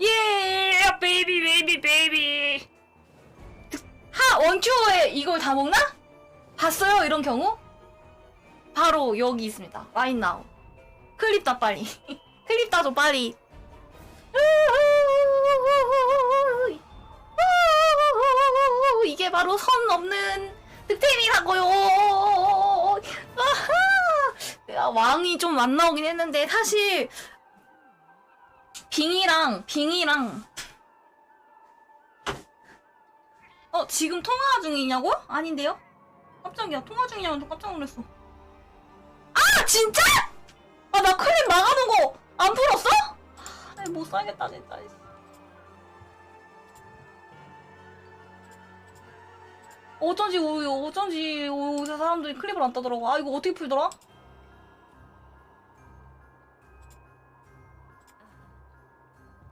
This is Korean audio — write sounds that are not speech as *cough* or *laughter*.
예, 베이비, 베이비, 베이비. 하, 원큐에 이걸 다 먹나? 봤어요, 이런 경우? 바로 여기 있습니다. right now. 클립 다 빨리. *laughs* 클립 따줘, 빨리. 이게 바로 선 넘는 득템이라고요. 아하! 왕이 좀 안 나오긴 했는데 사실 빙이랑 빙이랑 어 지금 통화 중이냐고? 아닌데요? 깜짝이야 통화 중이냐고 깜짝 놀랐어. 아 진짜? 아 나 클립 망하는 거 안 풀었어? 아, 못 살겠다 진짜. 어쩐지 오- 어쩐지 오- 사람들이 클립을 안 따더라고. 아 이거 어떻게 풀더라?